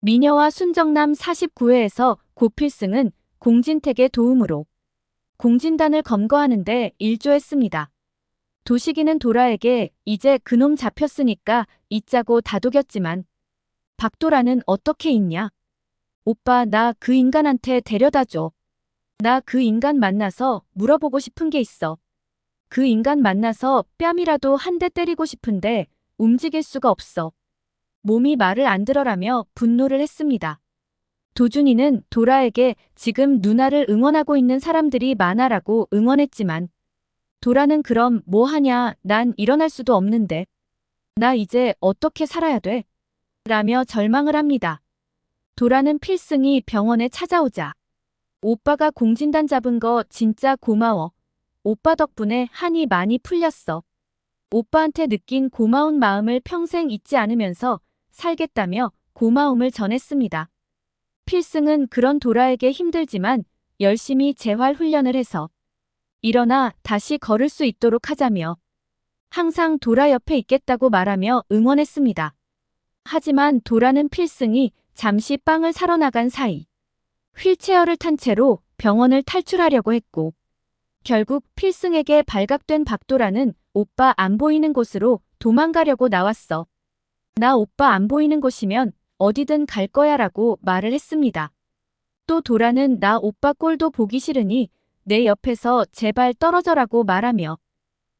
미녀와 순정남 49회에서 고필승은 공진택의 도움으로 공진단을 검거하는 데 일조했습니다. 도식이는 도라에게 이제 그놈 잡혔으니까 잊자고 다독였지만 박도라는 어떻게 있냐? 오빠 나 그 인간한테 데려다줘. 나 그 인간 만나서 물어보고 싶은 게 있어. 그 인간 만나서 뺨이라도 한 대 때리고 싶은데 움직일 수가 없어. 몸이 말을 안 들어라며 분노를 했습니다. 도준이는 도라에게 지금 누나를 응원하고 있는 사람들이 많아라고 응원했지만 도라는 그럼 뭐 하냐 난 일어날 수도 없는데 나 이제 어떻게 살아야 돼? 라며 절망을 합니다. 도라는 필승이 병원에 찾아오자 오빠가 공진단 잡은 거 진짜 고마워. 오빠 덕분에 한이 많이 풀렸어. 오빠한테 느낀 고마운 마음을 평생 잊지 않으면서 살겠다며 고마움을 전했습니다. 필승은 그런 도라에게 힘들지만 열심히 재활 훈련을 해서 일어나 다시 걸을 수 있도록 하자며 항상 도라 옆에 있겠다고 말하며 응원했습니다. 하지만 도라는 필승이 잠시 빵을 사러 나간 사이 휠체어를 탄 채로 병원을 탈출하려고 했고 결국 필승에게 발각된 박도라는 오빠 안 보이는 곳으로 도망가려고 나왔어. 나 오빠 안 보이는 곳이면 어디든 갈 거야 라고 말을 했습니다. 또 도라는 나 오빠 꼴도 보기 싫으니 내 옆에서 제발 떨어져라고 말하며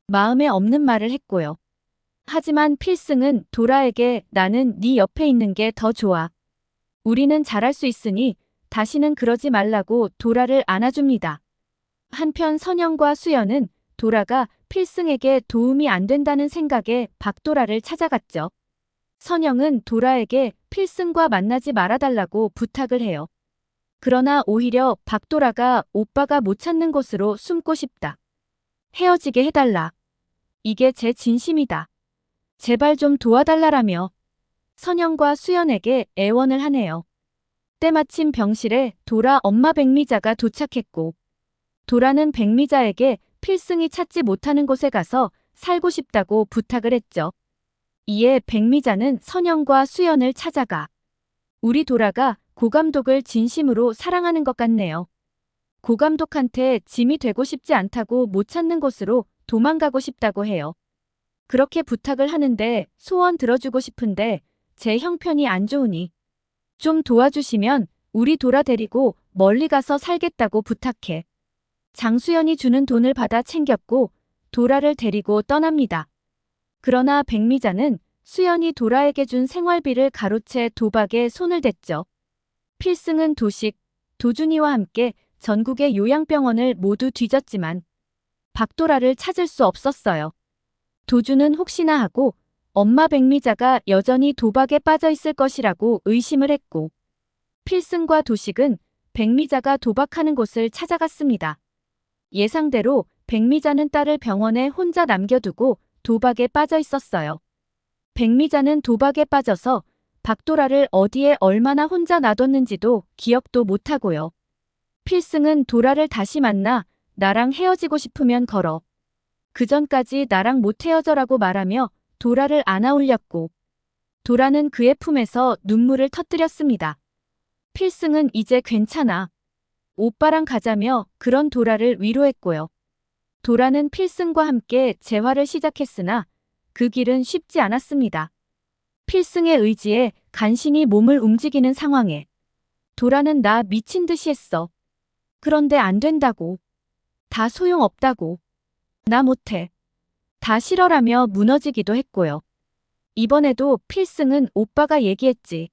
마음에 없는 말을 했고요. 하지만 필승은 도라에게 나는 네 옆에 있는 게 더 좋아. 우리는 잘할 수 있으니 다시는 그러지 말라고 도라를 안아줍니다. 한편 선영과 수연은 도라가 필승에게 도움이 안 된다는 생각에 박도라를 찾아갔죠. 선영은 도라에게 필승과 만나지 말아달라고 부탁을 해요. 그러나 오히려 박도라가 오빠가 못 찾는 곳으로 숨고 싶다. 헤어지게 해달라. 이게 제 진심이다. 제발 좀 도와달라라며 선영과 수연에게 애원을 하네요. 때마침 병실에 도라 엄마 백미자가 도착했고 도라는 백미자에게 필승이 찾지 못하는 곳에 가서 살고 싶다고 부탁을 했죠. 이에 백미자는 선영과 수연을 찾아가 우리 도라가 고감독을 진심으로 사랑하는 것 같네요. 고감독한테 짐이 되고 싶지 않다고 못 찾는 곳으로 도망가고 싶다고 해요. 그렇게 부탁을 하는데 소원 들어주고 싶은데 제 형편이 안 좋으니 좀 도와주시면 우리 도라 데리고 멀리 가서 살겠다고 부탁해. 장수연이 주는 돈을 받아 챙겼고 도라를 데리고 떠납니다. 그러나 백미자는 수연이 도라에게 준 생활비를 가로채 도박에 손을 댔죠. 필승은 도식, 도준이와 함께 전국의 요양병원을 모두 뒤졌지만 박도라를 찾을 수 없었어요. 도준은 혹시나 하고 엄마 백미자가 여전히 도박에 빠져 있을 것이라고 의심을 했고 필승과 도식은 백미자가 도박하는 곳을 찾아갔습니다. 예상대로 백미자는 딸을 병원에 혼자 남겨두고 도박에 빠져 있었어요. 백미자는 도박에 빠져서 박도라를 어디에 얼마나 혼자 놔뒀는지도 기억도 못하고요. 필승은 도라를 다시 만나 나랑 헤어지고 싶으면 걸어. 그 전까지 나랑 못 헤어져라고 말하며 도라를 안아 올렸고 도라는 그의 품에서 눈물을 터뜨렸습니다. 필승은 이제 괜찮아. 오빠랑 가자며 그런 도라를 위로했고요. 도라는 필승과 함께 재활을 시작했으나 그 길은 쉽지 않았습니다. 필승의 의지에 간신히 몸을 움직이는 상황에 도라는 나 미친 듯이 했어. 그런데 안 된다고. 다 소용없다고. 나 못해. 다 싫어라며 무너지기도 했고요. 이번에도 필승은 오빠가 얘기했지.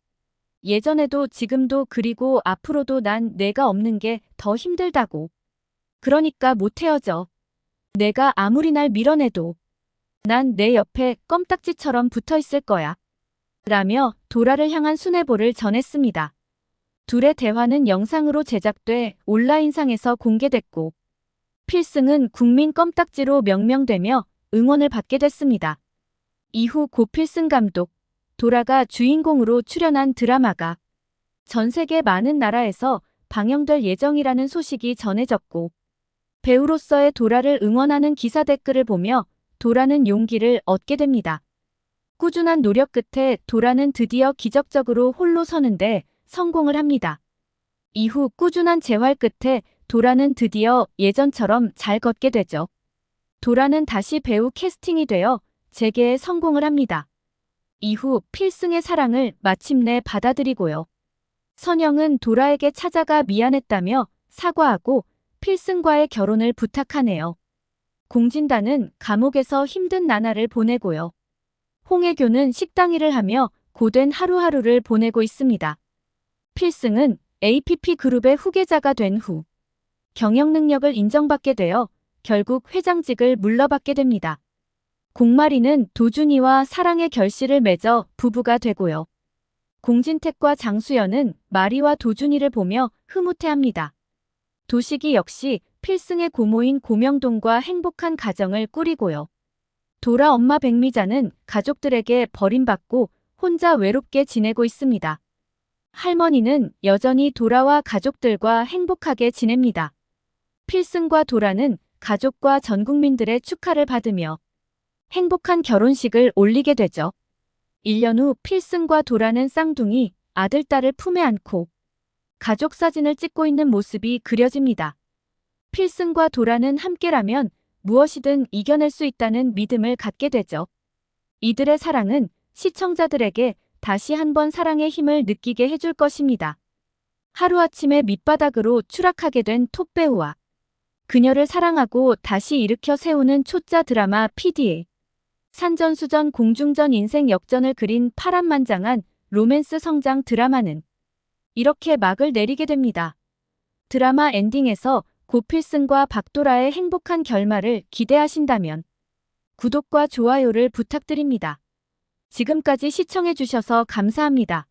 예전에도 지금도 그리고 앞으로도 난 내가 없는 게 더 힘들다고. 그러니까 못 헤어져. 내가 아무리 날 밀어내도 난 내 옆에 껌딱지처럼 붙어 있을 거야. 라며 도라를 향한 순애보를 전했습니다. 둘의 대화는 영상으로 제작돼 온라인상에서 공개됐고 필승은 국민 껌딱지로 명명되며 응원을 받게 됐습니다. 이후 고필승 감독, 도라가 주인공으로 출연한 드라마가 전 세계 많은 나라에서 방영될 예정이라는 소식이 전해졌고 배우로서의 도라를 응원하는 기사 댓글을 보며 도라는 용기를 얻게 됩니다. 꾸준한 노력 끝에 도라는 드디어 기적적으로 홀로 서는데 성공을 합니다. 이후 꾸준한 재활 끝에 도라는 드디어 예전처럼 잘 걷게 되죠. 도라는 다시 배우 캐스팅이 되어 재계에 성공을 합니다. 이후 필승의 사랑을 마침내 받아들이고요. 선영은 도라에게 찾아가 미안했다며 사과하고 필승과의 결혼을 부탁하네요. 공진단은 감옥에서 힘든 나날을 보내고요. 홍혜교는 식당 일을 하며 고된 하루하루를 보내고 있습니다. 필승은 APP 그룹의 후계자가 된 후 경영 능력을 인정받게 되어 결국 회장직을 물러받게 됩니다. 공마리는 도준이와 사랑의 결실을 맺어 부부가 되고요. 공진택과 장수연은 마리와 도준이를 보며 흐뭇해합니다. 도식이 역시 필승의 고모인 고명동과 행복한 가정을 꾸리고요. 도라 엄마 백미자는 가족들에게 버림받고 혼자 외롭게 지내고 있습니다. 할머니는 여전히 도라와 가족들과 행복하게 지냅니다. 필승과 도라는 가족과 전 국민들의 축하를 받으며 행복한 결혼식을 올리게 되죠. 1년 후 필승과 도라는 쌍둥이 아들, 딸을 품에 안고 가족 사진을 찍고 있는 모습이 그려집니다. 필승과 도라는 함께라면 무엇이든 이겨낼 수 있다는 믿음을 갖게 되죠. 이들의 사랑은 시청자들에게 다시 한번 사랑의 힘을 느끼게 해줄 것입니다. 하루아침에 밑바닥으로 추락하게 된 톱배우와 그녀를 사랑하고 다시 일으켜 세우는 초짜 드라마 PD의 산전수전 공중전 인생 역전을 그린 파란만장한 로맨스 성장 드라마는 이렇게 막을 내리게 됩니다. 드라마 엔딩에서 고필승과 박도라의 행복한 결말을 기대하신다면 구독과 좋아요를 부탁드립니다. 지금까지 시청해주셔서 감사합니다.